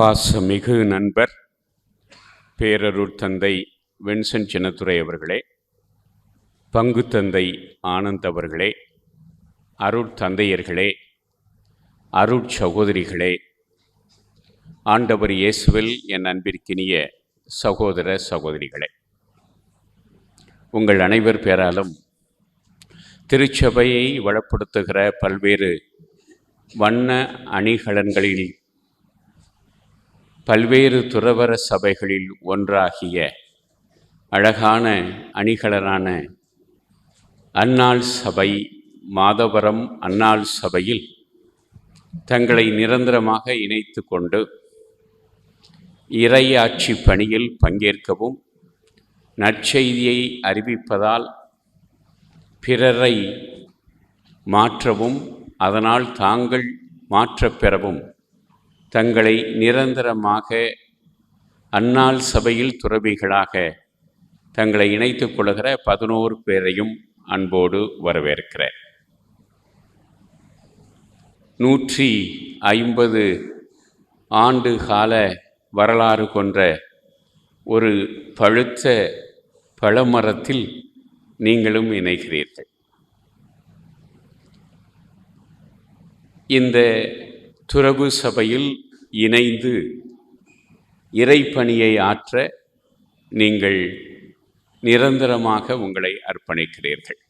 பாசமிகு நண்பர் பேரருட் தந்தை வின்சென்ட் சின்னத்துறை அவர்களே பங்கு தந்தை ஆனந்த் அவர்களே அருட்தந்தையர்களே அருட் சகோதரிகளே ஆண்டவர் இயேசுவில் என் அன்பிற்கினிய சகோதர சகோதரிகளே. உங்கள் அனைவர் பேராலும் திருச்சபையை வளப்படுத்துகிற பல்வேறு வண்ண அணிகலன்களில் பல்வேறு துறவர சபைகளில் ஒன்றாகிய அழகான அணிகலனான அன்னாள் சபை மாதவரம் அன்னாள் சபையில் தங்களை நிரந்தரமாக இணைத்து கொண்டு இறையாட்சி பணியில் பங்கேற்கவும் நற்செய்தியை அறிவிப்பதால் பிறரை மாற்றவும் அதனால் தாங்கள் மாற்றப்பெறவும் தங்களை நிரந்தரமாக அன்னாள் சபையில் துறவிகளாக தங்களை இணைத்துக் கொள்கிற பதினோரு பேரையும் அன்போடு வரவேற்கிறேன். நூற்றி ஐம்பது ஆண்டு கால வரலாறு கொன்ற ஒரு பழுத்த பழமரத்தில் நீங்களும் இணைகிறீர்கள். இந்த துறவு சபையில் இணைந்து இறைப்பணியை ஆற்ற நீங்கள் நிரந்தரமாக உங்களை அர்ப்பணிக்கிறீர்கள்.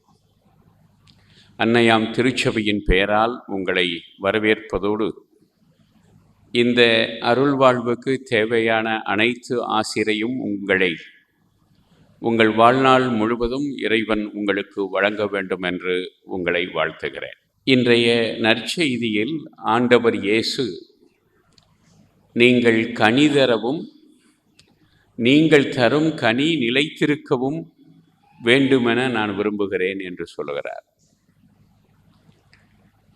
அன்னையாம் திருச்சபையின் பெயரால் உங்களை வரவேற்பதோடு இந்த அருள் வாழ்வுக்கு தேவையான அனைத்து ஆசிரையும் உங்களை உங்கள் வாழ்நாள் முழுவதும் இறைவன் உங்களுக்கு வழங்க வேண்டும் என்று உங்களை வாழ்த்துகிறேன். இன்றைய நற்செய்தியில் ஆண்டவர் இயேசு நீங்கள் கனி தரவும் நீங்கள் தரும் கனி நிலைத்திருக்கவும் வேண்டுமென நான் விரும்புகிறேன் என்று சொல்லுகிறார்.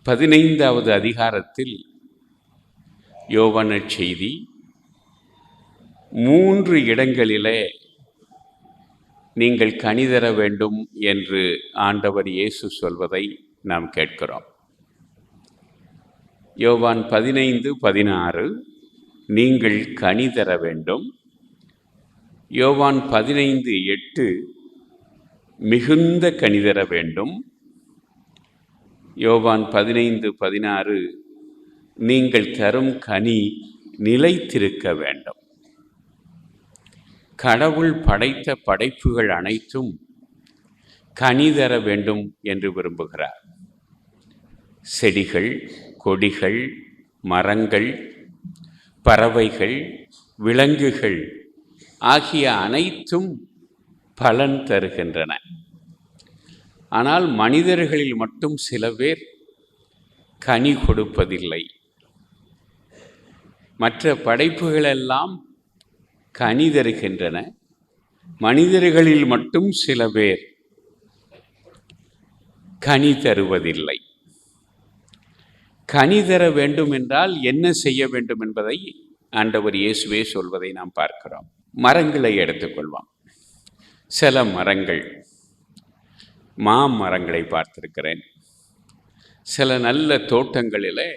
பதினைந்தாவது அதிகாரத்தில் யோவன செய்தி மூன்று இடங்களிலே நீங்கள் கனி தர வேண்டும் என்று ஆண்டவர் இயேசு சொல்வதை நாம் கேட்கிறோம். யோவான் பதினைந்து பதினாறு நீங்கள் கனி தர வேண்டும். யோவான் பதினைந்து எட்டு மிகுந்த கனி தர வேண்டும். யோவான் பதினைந்து பதினாறு நீங்கள் தரும் கனி நிலைத்திருக்க வேண்டும். கடவுள் படைத்த படைப்புகள் அனைத்தும் கனி தர வேண்டும் என்று விரும்புகிறார். செடிகள் கொடிகள் மரங்கள் பறவைகள் விலங்குகள் ஆகிய அனைத்தும் பலன் தருகின்றன. ஆனால் மனிதர்களில் மட்டும் சில பேர் கனி கொடுப்பதில்லை. மற்ற படைப்புகளெல்லாம் கனி தருகின்றன. மனிதர்களில் மட்டும் சில பேர் கனி தருவதில்லை. கனி தர வேண்டும் என்றால் என்ன செய்ய வேண்டும் என்பதை ஆண்டவர் இயேசுவே சொல்வதை நாம் பார்க்கிறோம். மரங்களை எடுத்துக்கொள்வோம். சில மரங்கள் மாமரங்களை பார்த்திருக்கிறேன். சில நல்ல தோட்டங்களில்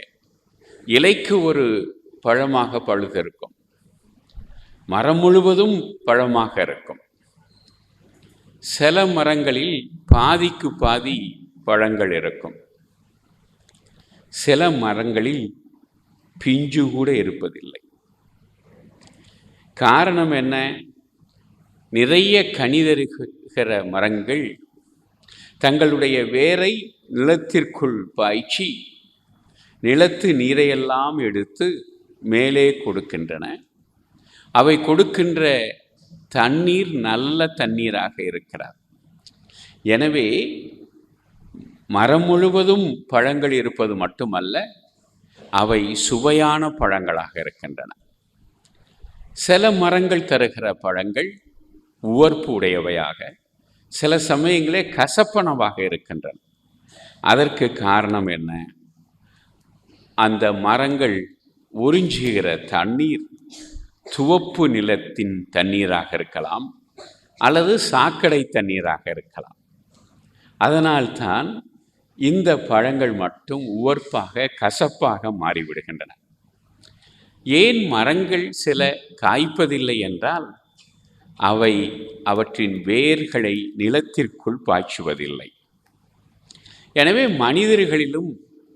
இலைக்கு ஒரு பழமாக பழுதிருக்கும். மரம் முழுவதும் பழமாக இருக்கும். சில மரங்களில் பாதிக்கு பாதி பழங்கள் இருக்கும். சில மரங்களில் பிஞ்சு கூட இருப்பதில்லை. காரணம் என்ன? நிறைய கனிதருகிற மரங்கள் தங்களுடைய வேரை நிலத்திற்குள் பாய்ச்சி நிலத்து நீரையெல்லாம் எடுத்து மேலே கொடுக்கின்றன. அவை கொடுக்கின்ற தண்ணீர் நல்ல தண்ணீராக இருக்கிறார். எனவே மரம் முழுவதும் பழங்கள் இருப்பது மட்டுமல்ல அவை சுவையான பழங்களாக இருக்கின்றன. சில மரங்கள் தருகிற பழங்கள் உவர்ப்பு உடையவையாக சில சமயங்களே கசப்பனவாக இருக்கின்றன. அதற்கு காரணம் என்ன? அந்த மரங்கள் உறிஞ்சுகிற தண்ணீர் துவப்பு நிலத்தின் தண்ணீராக இருக்கலாம் அல்லது சாக்கடை தண்ணீராக இருக்கலாம். அதனால்தான் இந்த பழங்கள் மட்டும் உவர்ப்பாக கசப்பாக மாறிவிடுகின்றன. ஏன் மரங்கள் சில காய்ப்பதில்லை என்றால் அவை அவற்றின் வேர்களை நிலத்திற்குள் பாய்ச்சுவதில்லை. எனவே மனிதர்களிலும்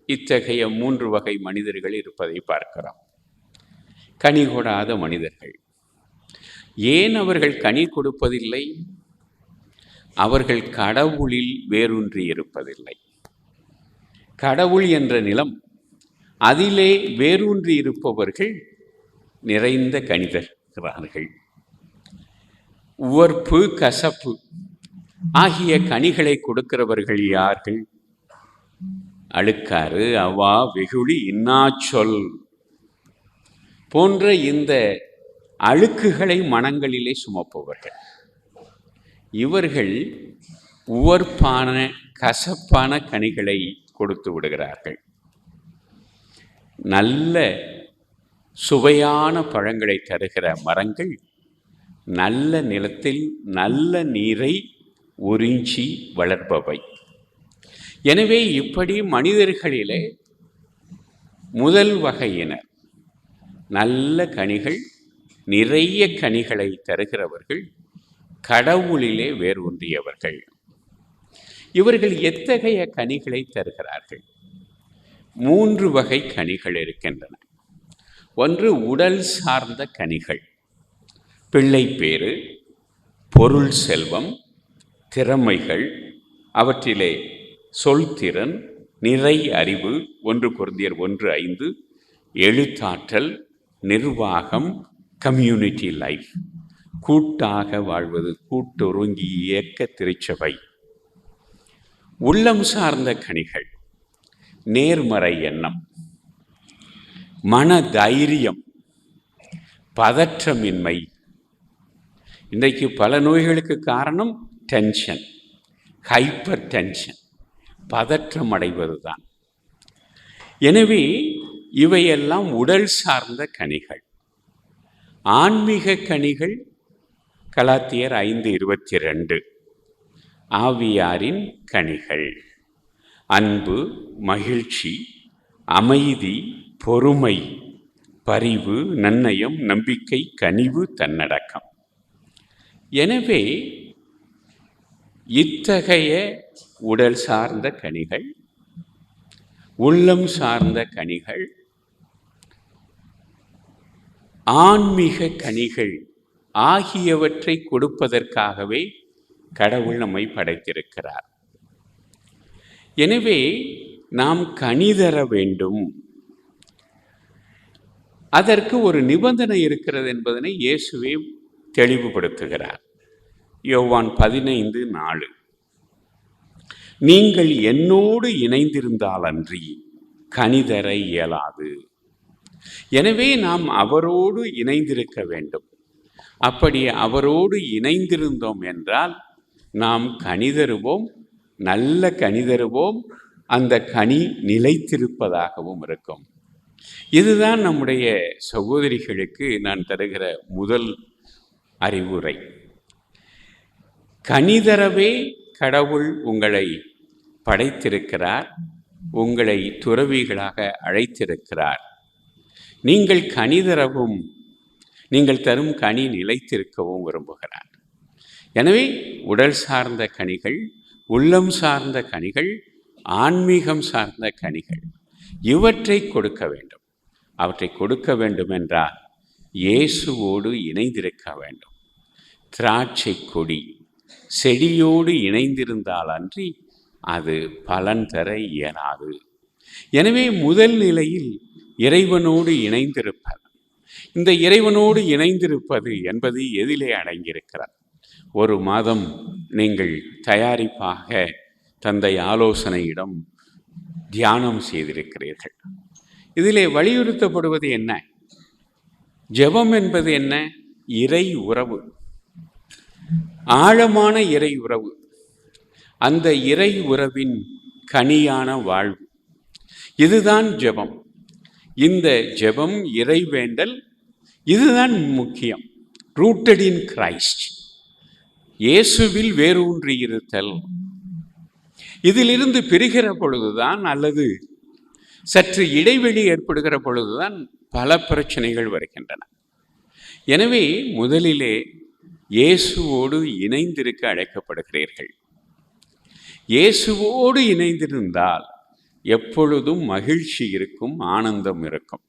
இத்தகைய மூன்று வகை மனிதர்கள் இருப்பதை பார்க்கிறோம். கனி கொடாத மனிதர்கள். ஏன் அவர்கள் கனி கொடுப்பதில்லை? அவர்கள் கடவுளில் வேரூன்றி இருப்பதில்லை கடவுள் என்ற நிலம் அதிலே வேரூன்றி இருப்பவர்கள் நிறைந்த கணிதர்கிறார்கள் உவர்ப்பு கசப்பு ஆகிய கனிகளை கொடுக்கிறவர்கள் யார்கள்? அழுக்காறு அவா வெகுளி இன்னாச்சொல் போன்ற இந்த அழுக்குகளை மனங்களிலே சுமப்பவர்கள். இவர்கள் உவர்ப்பான கசப்பான கனிகளை கொடுத்து விடுகிறார்கள். நல்ல சுவையான பழங்களை தருகிற மரங்கள் நல்ல நிலத்தில் நல்ல நீரை உறிஞ்சி வளர்ப்பவை எனவே இப்படி மனிதர்களிலே முதல் வகையினர் நல்ல கனிகள் நிறைய கனிகளை தருகிறவர்கள் கடவுளிலே வேர் ஒன்றியவர்கள் இவர்கள் எத்தகைய கனிகளை தருகிறார்கள்? மூன்று வகை கனிகள் இருக்கின்றன. ஒன்று உடல் சார்ந்த கனிகள். பிள்ளை பேறு பொருள் செல்வம் திறமைகள் அவற்றிலே சொல்திறன் நிறை அறிவு ஒன்று குருந்தியர் ஒன்று ஐந்து எழுத்தாற்றல் நிர்வாகம் கம்யூனிட்டி லைஃப். கூட்டாக வாழ்வது கூட்டுறங்கி இயக்க திருச்சபை. உள்ளம் சார்ந்த கனிகள் நேர்மறை எண்ணம் மன தைரியம் பதற்றமின்மை. இன்றைக்கு பல நோய்களுக்கு காரணம் டென்ஷன் ஹைப்பர் டென்ஷன் பதற்றம் அடைவது தான் எனவே இவையெல்லாம் உடல் சார்ந்த கனிகள். ஆன்மீக கனிகள் கலாத்தியர் ஐந்து இருபத்தி ரெண்டு. ஆவியாரின் கனிகள். அன்பு மகிழ்ச்சி அமைதி பொறுமை பரிவு நன்னயம் நம்பிக்கை கனிவு தன்னடக்கம். எனவே இத்தகைய உடல் சார்ந்த கனிகள் உள்ளம் சார்ந்த கனிகள் ஆன்மீக கனிகள் ஆகியவற்றை கொடுப்பதற்காகவே கடவுள் நம்மை படைத்திருக்கிறார். எனவே நாம் கனிதர வேண்டும். அதற்கு ஒரு நிபந்தனை இருக்கிறது என்பதனை இயேசுவே தெளிவுபடுத்துகிறார். யோவான் பதினைந்து நாலு. நீங்கள் என்னோடு இணைந்திருந்தால் அன்றி கனிதர இயலாது. எனவே நாம் அவரோடு இணைந்திருக்க வேண்டும். அப்படி அவரோடு இணைந்திருந்தோம் என்றால் நாம் கனிதருவோம் நல்ல கனிதருவோம் அந்த கனி நிலைத்திருப்பதாகவும் இருக்கும். இதுதான் நம்முடைய சகோதரிகளுக்கு நான் தருகிற முதல் அறிவுரை. கனிதரவே கடவுள் உங்களை படைத்திருக்கிறார் உங்களை துறவிகளாக அழைத்திருக்கிறார். நீங்கள் கனிதரவும் நீங்கள் தரும் கனி நிலைத்திருக்கவும் விரும்புகிறார். எனவே உடல் சார்ந்த கனிகள் உள்ளம் சார்ந்த கனிகள் ஆன்மீகம் சார்ந்த கனிகள் இவற்றை கொடுக்க வேண்டும். அவற்றை கொடுக்க வேண்டும் என்றால் இயேசுவோடு இணைந்திருக்க வேண்டும். திராட்சை கொடி செடியோடு இணைந்திருந்தால் அன்றி அது பலன் தர இயலாது. எனவே முதல் நிலையில் இறைவனோடு இணைந்திருப்பது. இந்த இறைவனோடு இணைந்திருப்பது என்பது எதிலே அடங்கியிருக்கிறது. ஒரு மாதம் நீங்கள் தயாரிப்பாக தந்தை ஆலோசனையிடம் தியானம் செய்திருக்கிறீர்கள். இதிலே வலியுறுத்தப்படுவது என்ன? ஜெபம் என்பது என்ன? இறை உறவு. ஆழமான இறை உறவு. அந்த இறை உறவின் கனியான வாழ்வு. இதுதான் ஜெபம். இந்த ஜெபம் இறைவேண்டல் இதுதான் முக்கியம். ரூட்டட் இன் கிரைஸ்ட் இயேசுவில் வேரூன்றி இருத்தல். இதிலிருந்து பிரிகிற பொழுதுதான் அல்லது சற்று இடைவெளி ஏற்படுகிற பொழுதுதான் பல பிரச்சனைகள் வருகின்றன. எனவே முதலிலே இயேசுவோடு இணைந்திருக்க அழைக்கப்படுகிறீர்கள். இயேசுவோடு இணைந்திருந்தால் எப்பொழுதும் மகிழ்ச்சி இருக்கும் ஆனந்தம் இருக்கும்.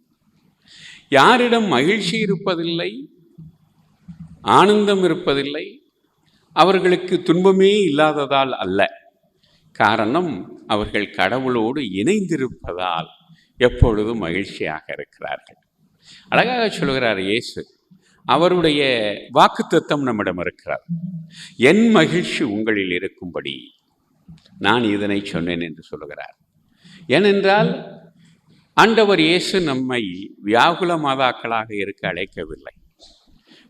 யாரிடம் மகிழ்ச்சி இருப்பதில்லை ஆனந்தம் இருப்பதில்லை அவர்களுக்கு துன்பமே இல்லாததால் அல்ல. காரணம் அவர்கள் கடவுளோடு இணைந்திருப்பதால் எப்பொழுதும் மகிழ்ச்சியாக இருக்கிறார்கள். அழகாக சொல்கிறார் இயேசு அவருடைய வாக்குத்தத்தம் நம்மிடம் இருக்கிறார் என் மகிழ்ச்சி உங்களில் இருக்கும்படி நான் இதனை சொன்னேன் என்று சொல்லுகிறார். ஏனென்றால் ஆண்டவர் இயேசு நம்மை வியாகுல மாதாக்களாக இருக்க அழைக்கவில்லை.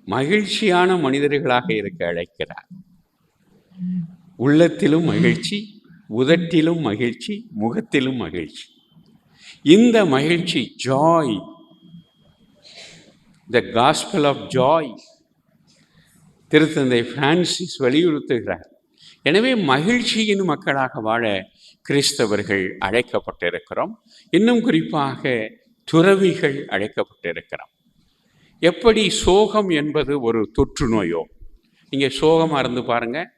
மகிழ்ச்சியான மனிதர்களாக இருக்க அழைக்கிறார். உள்ளத்திலும் மகிழ்ச்சி உதட்டிலும் மகிழ்ச்சி முகத்திலும் மகிழ்ச்சி. இந்த மகிழ்ச்சி joy the gospel of joy திருத்தந்தை பிரான்சிஸ் வலியுறுத்துகிறார். எனவே மகிழ்ச்சியின் மக்களாக வாழ கிறிஸ்தவர்கள் அழைக்கப்பட்டிருக்கிறோம். இன்னும் குறிப்பாக துறவிகள் அழைக்கப்பட்டிருக்கிறோம். எப்படி சோகம் என்பது ஒரு தொற்று நோயோ? நீங்கள் சோகமாக இருந்து பாருங்கள்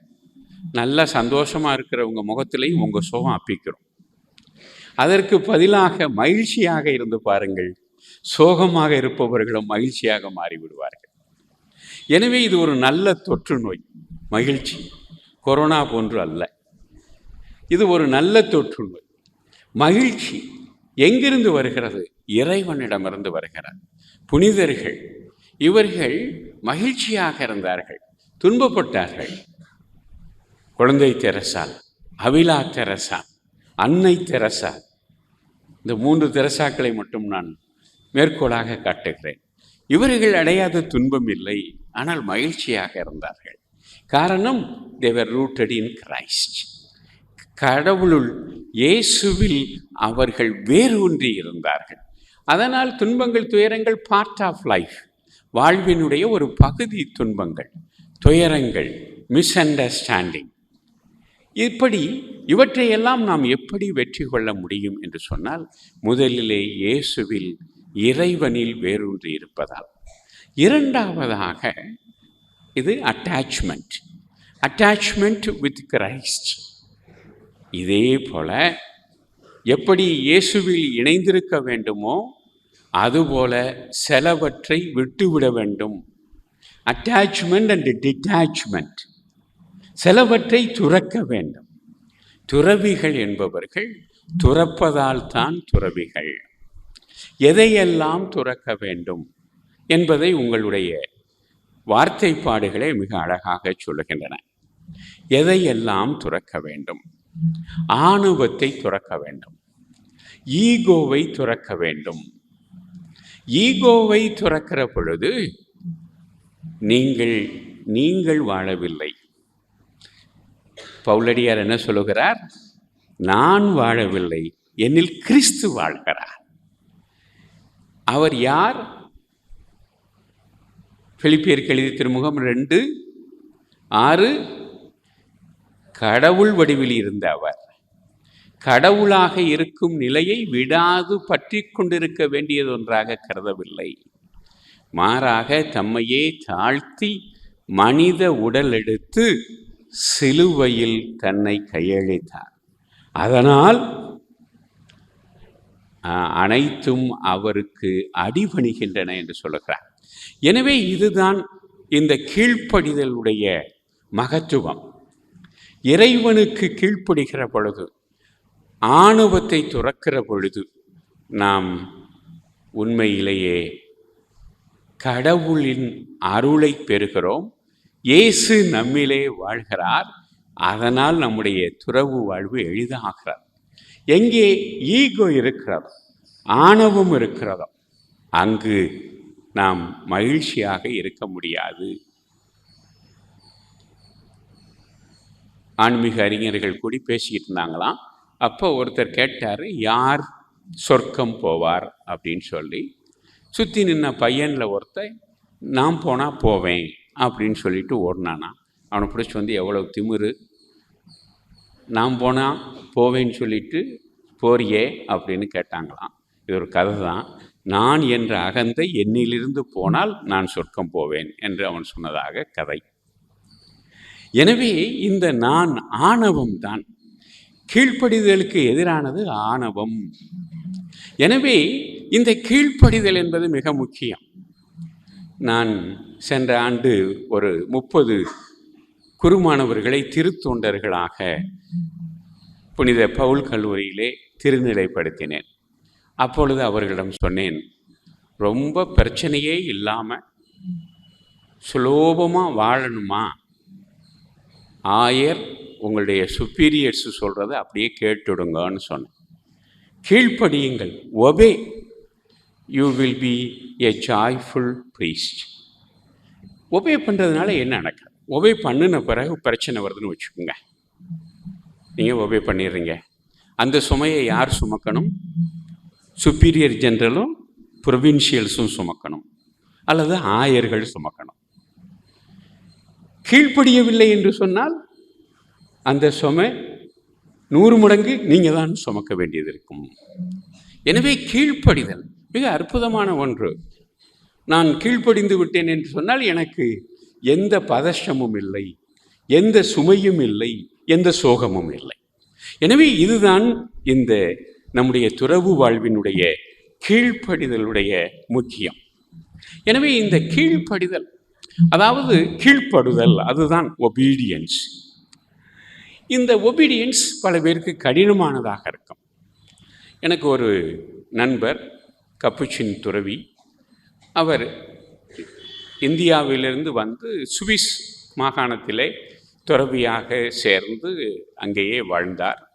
நல்ல சந்தோஷமாக இருக்கிறவங்க முகத்திலையும் உங்கள் சோகம் அப்பிக்கிறோம் அதற்கு பதிலாக மகிழ்ச்சியாக இருந்து பாருங்கள். சோகமாக இருப்பவர்களும் மகிழ்ச்சியாக மாறிவிடுவார்கள். எனவே இது ஒரு நல்ல தொற்று நோய். மகிழ்ச்சி. கொரோனா போன்று அல்ல. இது ஒரு நல்ல தொற்று நோய். மகிழ்ச்சி எங்கிருந்து வருகிறது? இறைவனிடமிருந்து வருகிறது. புனிதர்கள். இவர்கள் மகிழ்ச்சியாக இருந்தார்கள் துன்பப்பட்டார்கள். குழந்தை தெரசால் அவிலா தெரசா அன்னை தெரசா. இந்த மூன்று தெரசாக்களை மட்டும் நான் மேற்கோளாக காட்டுகிறேன். இவர்கள் அடையாத துன்பம் இல்லை ஆனால் மகிழ்ச்சியாக இருந்தார்கள். காரணம் தேவர் ரூட்டட் இன் கிரைஸ்ட் கடவுளுள் இயேசுவில் அவர்கள் வேரூன்றி இருந்தார்கள் அதனால் துன்பங்கள் துயரங்கள் பார்ட் ஆஃப் லைஃப் வாழ்வினுடைய ஒரு பகுதி துன்பங்கள் துயரங்கள் மிஸ் அண்டர்ஸ்டாண்டிங் இப்படி இவற்றையெல்லாம் நாம் எப்படி வெற்றி கொள்ள முடியும் என்று சொன்னால் முதலிலே இயேசுவில் இறைவனில் வேரூன்றி இருப்பதால். இரண்டாவதாக இது அட்டாச்மெண்ட் அட்டாச்மெண்ட் வித் கிரைஸ்ட் இதே போல எப்படி இயேசுவில் இணைந்திருக்க வேண்டுமோ அதுபோல சிலவற்றை விட்டுவிட வேண்டும். அட்டாச்மெண்ட் அண்ட் டிட்டாச்மெண்ட் சிலவற்றை துறக்க வேண்டும். துறவிகள் என்பவர்கள் துறப்பதால் தான் துறவிகள். எதையெல்லாம் துறக்க வேண்டும் என்பதை உங்களுடைய வார்த்தை பாடுகளை மிக அழகாக சொல்லுகின்றன. எதையெல்லாம் துறக்க வேண்டும்? ஆணவத்தை துறக்க வேண்டும். ஈகோவை துறக்க வேண்டும். ஈகோவை துறக்கிற பொழுது நீங்கள் நீங்கள் வாழவில்லை. பவுலடியார் என்ன சொல்லுகிறார்? நான் வாழவில்லை என்னில் கிறிஸ்து வாழ்கிறார். அவர் யார்? பிலிப்பியர் கெழுதி திருமுகம் ரெண்டு ஆறு கடவுள் வடிவில் இருந்த அவர். கடவுளாக இருக்கும் நிலையை விடாது பற்றி கொண்டிருக்க வேண்டியது ஒன்றாக கருதவில்லை. மாறாக தம்மையே தாழ்த்தி மனித உடல் எடுத்து சிலுவையில் தன்னை கையளித்தார். அதனால் அனைத்தும் அவருக்கு அடிபணிகின்றன என்று சொல்லுகிறார். எனவே இதுதான் இந்த கீழ்ப்படிதலுடைய மகத்துவம். இறைவனுக்கு கீழ்ப்படுகிற பொழுது ஆணவத்தை துறக்கிற பொழுது நாம் உண்மையிலேயே கடவுளின் அருளை பெறுகிறோம். இயேசு நம்மிலே வாழ்கிறார். அதனால் நம்முடைய துறவு வாழ்வு எளிதாகிறது. எங்கே ஈகோ இருக்கிறதோ ஆணவம் இருக்கிறதோ அங்கு நாம் மகிழ்ச்சியாக இருக்க முடியாது. ஆன்மீக அறிஞர்கள் கூடி பேசிக்கிட்டு இருந்தாங்களாம். அப்போ ஒருத்தர் கேட்டார் யார் சொர்க்கம் போவார்? அப்படின்னு சொல்லி. சுற்றி நின்ன பையனில் ஒருத்தர் நான் போனால் போவேன் அப்படின்னு சொல்லிட்டு ஓடினானா. அவனை பிடிச்சி வந்து எவ்வளோ திமிரு. நான் போனால் போவேன்னு சொல்லிட்டு போறியே அப்படின்னு கேட்டாங்களாம். இது ஒரு கதை தான். நான் என்ற அகந்தை என்னிலிருந்து போனால் நான் சொர்க்கம் போவேன் என்று அவன் சொன்னதாக கதை. எனவே இந்த நான் ஆணவம் தான். கீழ்ப்படிதலுக்கு எதிரானது ஆணவம். எனவே இந்த கீழ்ப்படிதல் என்பது மிக முக்கியம். நான் சென்ற ஆண்டு ஒரு முப்பது குருமானவர்களை திருத்தொண்டர்களாக புனித பவுல் கல்லூரியிலே திருநிலைப்படுத்தினேன். அப்பொழுது அவர்களிடம் சொன்னேன் ரொம்ப பிரச்சனையே இல்லாமல் சுலோபமாக வாழணுமா? ஆயர் உங்களுடைய சுப்பீரியர்ஸ் சொல்கிறத அப்படியே கேட்டுடுங்கன்னு சொன்னேன். கீழ்ப்படியுங்கள். Obey you will be a joyful priest obey பண்ணுறதுனால என்ன நடக்குது? ஒபே பண்ணின பிறகு பிரச்சனை வருதுன்னு வச்சுக்கோங்க. நீங்கள் ஒபே பண்ணிடுறீங்க. அந்த சுமையை யார் சுமக்கணும்? சுப்பீரியர் ஜென்ரலும் ப்ரொவின்ஷியல்ஸும் சுமக்கணும். அல்லது ஆயர்கள் சுமக்கணும். கீழ்ப்படியவில்லை என்று சொன்னால் அந்த சுமை நூறு மடங்கு நீங்கள் தான் சுமக்க வேண்டியது இருக்கும். எனவே கீழ்ப்படிதல் மிக அற்புதமான ஒன்று. நான் கீழ்ப்படிந்து விட்டேன் என்று சொன்னால் எனக்கு எந்த பதஷ்டமும் இல்லை எந்த சுமையும் இல்லை எந்த சோகமும் இல்லை. எனவே இதுதான் இந்த நம்முடைய துறவு வாழ்வினுடைய கீழ்ப்படிதலுடைய முக்கியம். எனவே இந்த கீழ்ப்படிதல் அதாவது கீழ்ப்படுதல் அதுதான் ஒபீடியன்ஸ் இந்த ஒபீடியன்ஸ் பல பேருக்கு கடினமானதாக இருக்கும். எனக்கு ஒரு நண்பர் கப்புச்சின் துறவி. அவர் இந்தியாவிலிருந்து வந்து சுவிஸ் மாகாணத்திலே துறவியாக சேர்ந்து அங்கேயே வாழ்ந்தார்.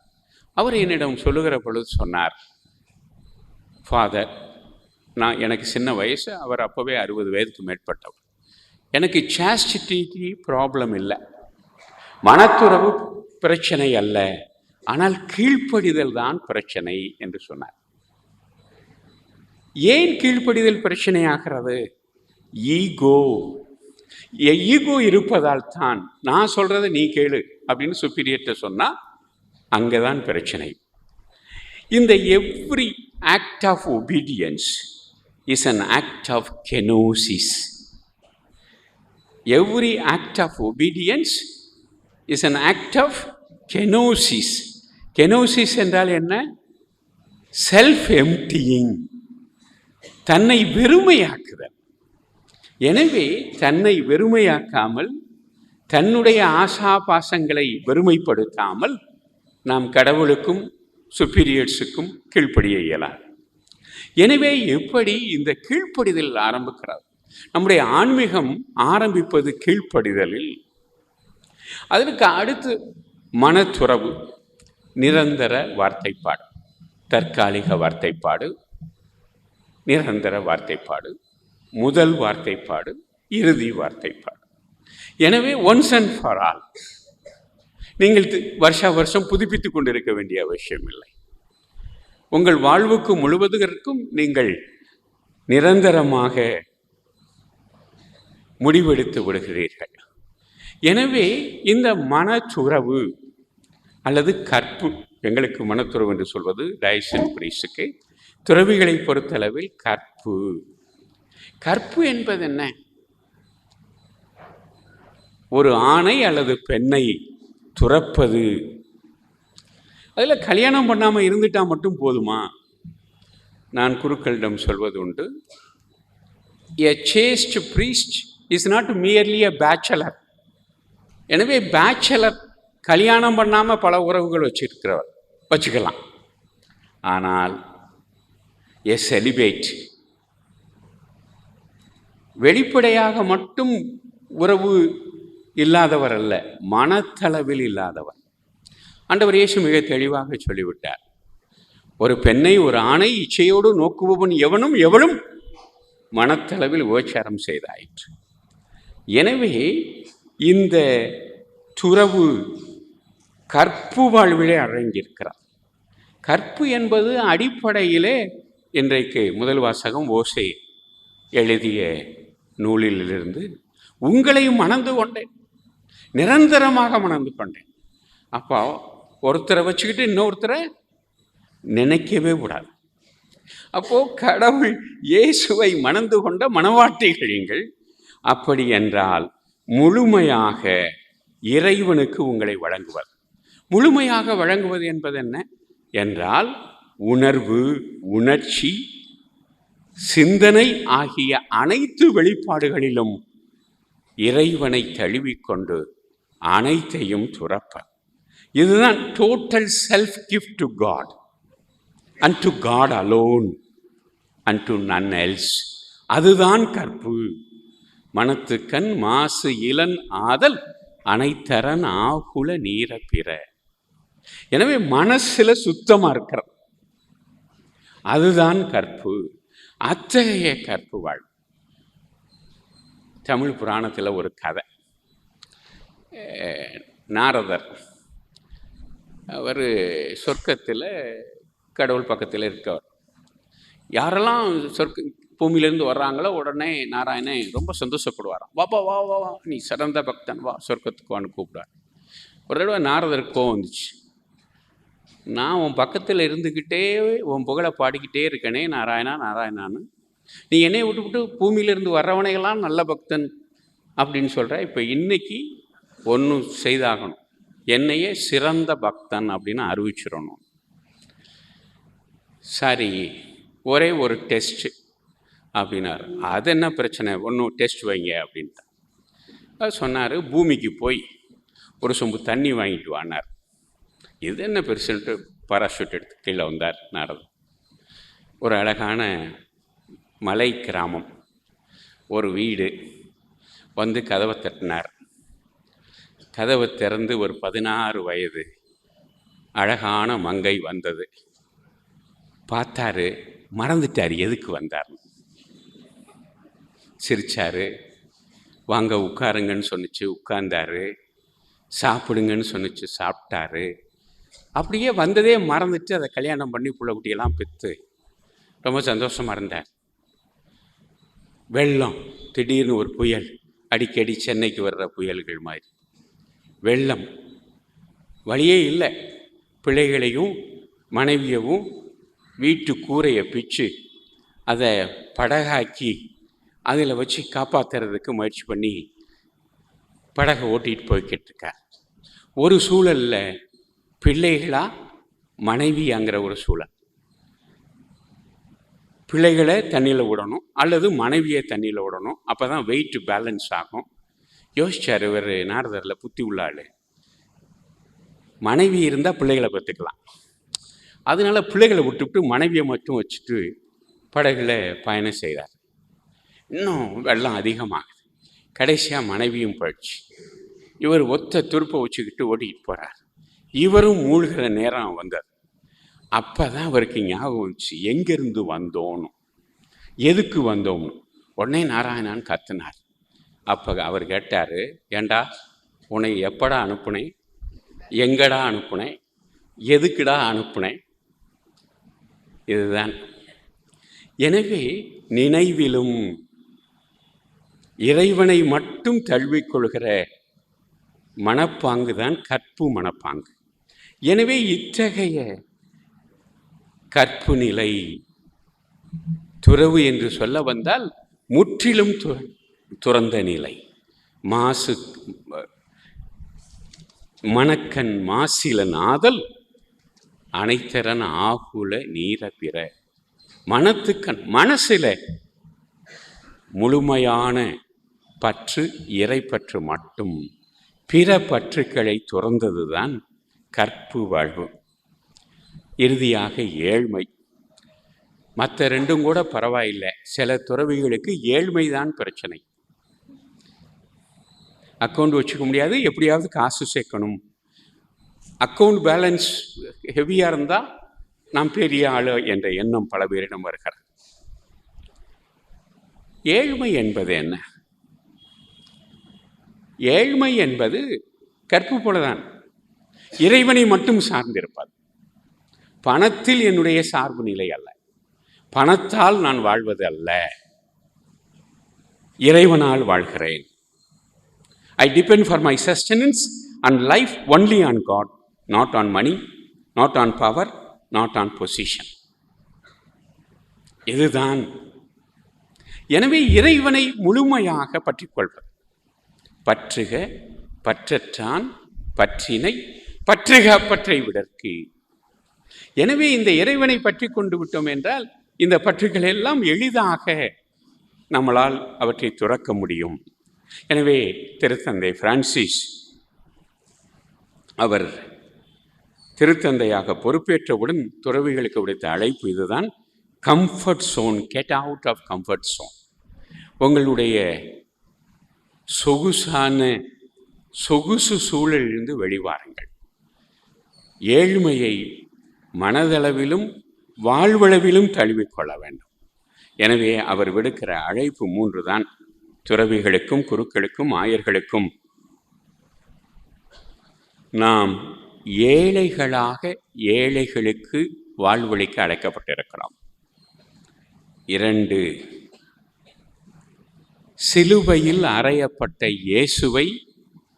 அவர் என்னிடம் சொல்லுகிற பொழுது சொன்னார் ஃபாதர் நான் எனக்கு சின்ன வயசு அவர் அப்போவே அறுபது வயதுக்கு மேற்பட்டவர். எனக்கு சாஸ்டிட்டி ப்ராப்ளம் இல்லை. மனத்துறவு பிரச்சனை அல்ல. ஆனால் கீழ்ப்படிதல் தான் பிரச்சனை என்று சொன்னார். ஏன் கீழ்ப்படிதல் பிரச்சனையாகிறது ஈகோ. ஈகோ இருப்பதால் தான் நான் சொல்கிறத நீ கேளு அப்படின்னு சுப்பீரியர்கிட்ட சொன்னால் அங்கே தான் பிரச்சனை. இந்த every act of obedience is an act of kenosis every act of obedience is an act of kenosis kenosis என்றால் என்ன? செல்ஃப் எம்டியிங் தன்னை வெறுமையாக்குதல். எனவே தன்னை வெறுமையாக்காமல் தன்னுடைய ஆசா பாசங்களை வெறுமைப்படுத்தாமல் நாம் கடவுளுக்கும் சுப்பீரியர்ஸுக்கும் கீழ்ப்படிய இயலாது. எனவே எப்படி இந்த கீழ்ப்படிதல் ஆரம்பிக்கிறது? நம்முடைய ஆன்மீகம் ஆரம்பிப்பது கீழ்ப்படிதலில் அதற்கு அடுத்து மனத்துறவு நிரந்தர வார்த்தைப்பாடு தற்காலிக வார்த்தைப்பாடு நிரந்தர வார்த்தைப்பாடு முதல் வார்த்தைப்பாடு இறுதி வார்த்தைப்பாடு. எனவே ஒன்ஸ் அண்ட் ஃபார் ஆல் நீங்கள் தி- வருஷா வருஷம் புதுப்பித்துக் கொண்டிருக்க வேண்டிய அவசியம் இல்லை உங்கள் வாழ்வுக்கு முழுவதற்கும் நீங்கள் நிரந்தரமாக முடிவெடுத்து விடுகிறீர்கள். எனவே இந்த மனச்சுறவு அல்லது கற்பு எங்களுக்கு மனத்துறவு என்று சொல்வது டயசன் பிரிஸுக்கு துறவிகளை பொறுத்தளவில் கற்பு. கற்பு என்பது என்ன? ஒரு ஆணை அல்லது பெண்ணை துறப்பது. அதில் கல்யாணம் பண்ணாமல் இருந்துட்டால் மட்டும் போதுமா? நான் குருக்களிடம் சொல்வது உண்டு. A chaste priest is not merely a bachelor எனவே பேச்சலர் கல்யாணம் பண்ணாமல் பல உறவுகள் வச்சிருக்கிறவர். வச்சுக்கலாம். ஆனால் எ செலிபேட் வெளிப்படையாக மட்டும் உறவு இல்லாதவர் அல்ல மனத்தளவில் இல்லாதவர். ஆண்டவர் இயேசு மிக தெளிவாக சொல்லிவிட்டார். ஒரு பெண்ணை ஒரு ஆணை இச்சையோடு நோக்குபவன் எவனும் எவனும் மனத்தளவில் உபச்சாரம் செய்தாயிற்று. எனவே இந்த துறவு கற்பு வாழ்விலே அடங்கியிருக்கிறார் கற்பு என்பது அடிப்படையிலே இன்றைக்கு முதல் வாசகம் ஓசை எழுதிய நூலிலிருந்து உங்களையும் மணந்து கொண்டேன். நிரந்தரமாக மணந்து கொண்டேன். அப்போ ஒருத்தரை வச்சுக்கிட்டு இன்னொருத்தரை நினைக்கவே கூடாது. அப்போ கடவுள் இயேசுவை மணந்து கொண்ட மனவாட்டிகள் நீங்கள் அப்படி என்றால் முழுமையாக இறைவனுக்கு உங்களை வழங்குவது முழுமையாக வழங்குவது என்பது என்ன? என்றால் உணர்வு உணர்ச்சி சிந்தனை ஆகிய அனைத்து வெளிப்பாடுகளிலும் இறைவனை தழுவிக்கொண்டு அனைத்தையும் துறப்ப இதுதான் total self gift to God and to God alone and to none else அதுதான் கற்பு. மனத்துக்கண் மாசு இளன் ஆதல் அனைத்தரன் ஆகுல நீர பிற. எனவே மனசுல சுத்தமா இருக்கிறது அதுதான் கற்பு. அத்தகைய கற்பு வாழ் தமிழ் புராணத்தில் ஒரு கதை. நாரதர். அவர் சொர்க்கத்தில் கடவுள் பக்கத்தில் இருக்கவர். யாரெல்லாம் சொர்க்க பூமியிலேருந்து வர்றாங்களோ உடனே நாராயணன் ரொம்ப சந்தோஷப்படுவாராம். வா வா வா வா வா நீ சிறந்த பக்தன் வா சொர்க்கத்துக்கு வான்னு கூப்பிடுவார். ஒரு தடவை நாரதருக்கு கோவம் வந்துச்சு. நான் உன் பக்கத்தில் இருந்துக்கிட்டே உன் புகழை பாடிக்கிட்டே இருக்கனே நாராயணா நாராயணான்னு. நீ என்னையை விட்டுவிட்டு பூமியிலிருந்து வர்றவனையெல்லாம் நல்ல பக்தன் அப்படின்னு சொல்கிற இப்போ இன்னைக்கு ஒன்று செய்தாகணும். என்னையே சிறந்த பக்தன் அப்படின்னு அறிவிச்சிடணும். சரி ஒரே ஒரு டெஸ்ட்டு அப்படின்னாரு. அது என்ன பிரச்சனை? ஒன்றும் டெஸ்ட் வைங்க அப்படின்ட்டு அது சொன்னார் பூமிக்கு போய் ஒரு சொம்பு தண்ணி வாங்கிட்டு வானார் இது என்ன பெருசுன்ட்டு பாராஷூட் எடுத்து கீழே வந்தார் நாரதம் ஒரு அழகான மலை கிராமம். ஒரு வீடு. வந்து கதவை தட்டினார். கதவை திறந்து ஒரு பதினாறு வயது அழகான மங்கை வந்தது. பார்த்தாரு மறந்துட்டார் எதுக்கு வந்தார் சிரிச்சாரு. வாங்க உட்காருங்கன்னு சொன்னிச்சு உட்கார்ந்தாரு. சாப்பிடுங்கன்னு சொன்னிச்சு சாப்பிட்டாரு. அப்படியே வந்ததே மறந்துட்டு அதை கல்யாணம் பண்ணி புள்ள குட்டியெல்லாம் பெற்று ரொம்ப சந்தோஷமாக இருந்தார். வெள்ளம் திடீர்னு ஒரு புயல் அடிக்கடி சென்னைக்கு வர்ற புயல்கள் மாதிரி. வெள்ளம் வழியே இல்லை. பிள்ளைகளையும் மனைவியவும் வீட்டு கூரையை பிச்சு அதை படகாக்கி அதில் வச்சு காப்பாற்றுறதுக்கு முயற்சி பண்ணி படகை ஓட்டிகிட்டு போய்கிட்டு இருக்கார் ஒரு சூழலில் பிள்ளைகளா மனைவியாங்கிற ஒரு சூழல். பிள்ளைகளை தண்ணியில் விடணும் அல்லது மனைவியை தண்ணியில் விடணும். அப்போ தான் வெயிட் பேலன்ஸ் ஆகும். யோசிச்சார் இவர் நாரதரில் புத்தி உள்ளாள் மனைவி இருந்தால் பிள்ளைகளை பார்த்துக்கலாம் அதனால பிள்ளைகளை விட்டுவிட்டு மனைவியை மட்டும் வச்சுட்டு படகுல பயணம் செய்கிறார் இன்னும் வெள்ளம் அதிகமாகுது. கடைசியாக மனைவியும் போயிடுச்சு. இவர் ஒத்த துருப்பை வச்சுக்கிட்டு ஓடிக்கிட்டு போகிறார் இவரும் மூழ்கிற நேரம் வந்தது. அப்போ தான் அவருக்கு ஞாபகம் வந்துச்சு எங்கேருந்து வந்தோன்னு? எதுக்கு வந்தோம்னு? உடனே நாராயணான்னு கத்துனார். அப்போ அவர் கேட்டார் ஏண்டா உன்னை எப்படா அனுப்புனேன்? எங்கடா அனுப்புனேன்? எதுக்குடா அனுப்புனேன்? இதுதான். எனவே நினைவிலும் இறைவனை மட்டும் தழுவிக்கொள்கிற மனப்பாங்கு தான் கற்பு மனப்பாங்கு. எனவே இத்தகைய கற்பு நிலை துறவு என்று சொல்ல வந்தால் முற்றிலும் துறந்த நிலை. மாசு மணக்கண் மாசிலன் ஆதல் அனைத்தரன் ஆகுல நீர பிற. மனத்துக்கண் மனசில் முழுமையான பற்று இறைப்பற்று மட்டும். பிற பற்றுக்களை துறந்ததுதான் கற்பு வாழ்வு. இறுதியாக ஏழ்மை. மற்ற ரெண்டும் கூட பரவாயில்லை. சில துறவிகளுக்கு ஏழ்மை தான் பிரச்சனை. அக்கௌண்ட் வச்சுக்க முடியாது. எப்படியாவது காசு சேர்க்கணும். அக்கௌண்ட் பேலன்ஸ் ஹெவியாக இருந்தால் நாம் பெரிய ஆள் என்ற எண்ணம் பல பேரிடம் வருகிறது. ஏழ்மை என்பது என்ன? ஏழ்மை என்பது கற்பு போலதான். இறைவனை மட்டும் சார்ந்திருப்பது. பணத்தில் என்னுடைய சார்பு நிலை அல்ல. பணத்தால் நான் வாழ்வது அல்ல. இறைவனால் வாழ்கிறேன். I depend for my sustenance and life only on God not on money not on power not on position இதுதான். எனவே இறைவனை முழுமையாக பற்றிக்கொள்வது பற்றுக பற்றற்றான் பற்றினை பற்றுக பற்றை விடற்கு. எனவே இந்த இறைவனை பற்றி கொண்டு விட்டோம் என்றால் இந்த பற்றுகள் எல்லாம் எளிதாக நம்மளால் அவற்றை துறக்க முடியும். எனவே திருத்தந்தை பிரான்சிஸ் அவர் திருத்தந்தையாக பொறுப்பேற்றவுடன் துறவிகளுக்கு விடுத்த அழைப்பு இதுதான் comfort zone get out of comfort zone உங்களுடைய சொகுசான சொகுசு சூழலிலிருந்து வெளிவாருங்கள். ஏழ்மையை மனதளவிலும் வாழ்வளவிலும் தழுவிக்கொள்ள வேண்டும். எனவே அவர் விடுக்கிற அழைப்பு மூன்று தான் துறவிகளுக்கும் குருக்களுக்கும் ஆயர்களுக்கும். நாம் ஏழைகளாக ஏழைகளுக்கு வாழ்வழிக்க அழைக்கப்பட்டிருக்கிறோம். இரண்டு சிலுவையில் அறையப்பட்ட இயேசுவை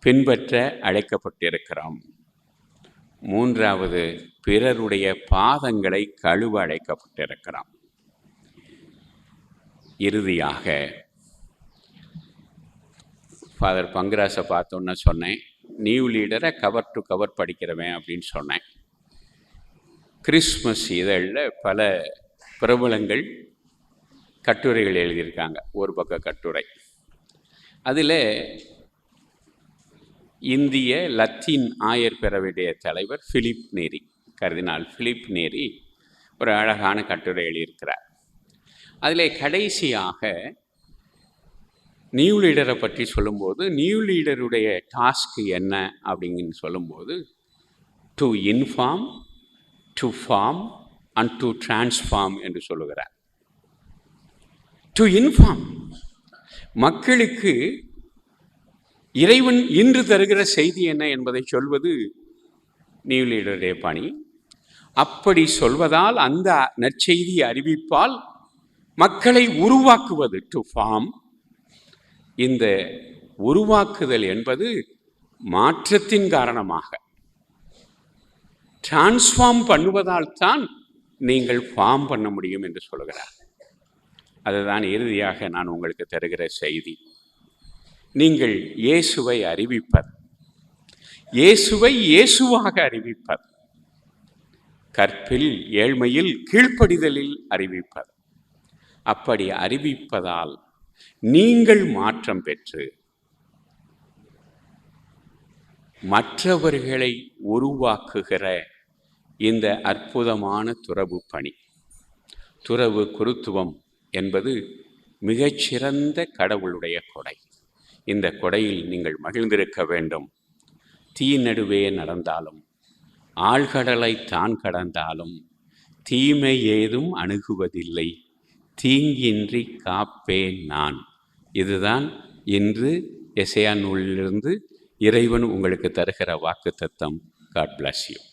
பின்பற்ற அழைக்கப்பட்டிருக்கிறோம். மூன்றாவது பிறருடைய பாதங்களை கழுவ அழைக்கப்பட்டிருக்கிறோம். இறுதியாக ஃபாதர் பங்கராசை பார்த்தோன்னே சொன்னேன். நியூ லீடரை கவர் டு கவர் படிக்கிறவன் அப்படின்னு சொன்னேன். கிறிஸ்மஸ் இதழில் பல பிரபலங்கள் கட்டுரைகள் எழுதியிருக்காங்க ஒரு பக்க கட்டுரை. அதில் இந்திய லத்தீன் ஆயர் பேரவையுடைய தலைவர் ஃபிலிப் நேரி கருதினால் ஃபிலிப் நேரி ஒரு அழகான கட்டுரை எழுதியிருக்கிறார். அதில் கடைசியாக நியூ லீடரை பற்றி சொல்லும்போது நியூ லீடருடைய டாஸ்க் என்ன அப்படிங்கன்னு சொல்லும்போது to inform to form and to transform என்று சொல்லுகிறார். டு இன்ஃபார்ம் மக்களுக்கு இறைவன் இன்று தருகிற செய்தி என்ன என்பதை சொல்வது நியூலீடருடைய பணி அப்படி சொல்வதால் அந்த நற்செய்தி அறிவிப்பால் மக்களை உருவாக்குவது டு ஃபார்ம் இந்த உருவாக்குதல் என்பது மாற்றத்தின் காரணமாக. டிரான்ஸ்ஃபார்ம் பண்ணுவதால் தான் நீங்கள் ஃபார்ம் பண்ண முடியும் என்று சொல்கிறார். அதுதான் இறுதியாக நான் உங்களுக்கு தருகிற செய்தி. நீங்கள் இயேசுவை அறிவிப்பர். இயேசுவை இயேசுவாக அறிவிப்பர். கற்பில் ஏழ்மையில் கீழ்ப்படிதலில் அறிவிப்பர். அப்படி அறிவிப்பதால் நீங்கள் மாற்றம் பெற்று மற்றவர்களை உருவாக்குகிற இந்த அற்புதமான துறவு பணி. துறவு குருத்துவம். என்பது மிகச்சிறந்த கடவுளுடைய கொடை. இந்த கொடையில் நீங்கள் மகிழ்ந்திருக்க வேண்டும். தீ நடுவே நடந்தாலும் ஆழ்கடலை தான் கடந்தாலும் தீமை ஏதும் அணுகுவதில்லை. தீங்கின்றி காப்பேன் நான். இதுதான் இன்று எசையா நூலிலிருந்து இறைவன் உங்களுக்கு தருகிற வாக்கு தத்தம் காட் பிளஸ் யூ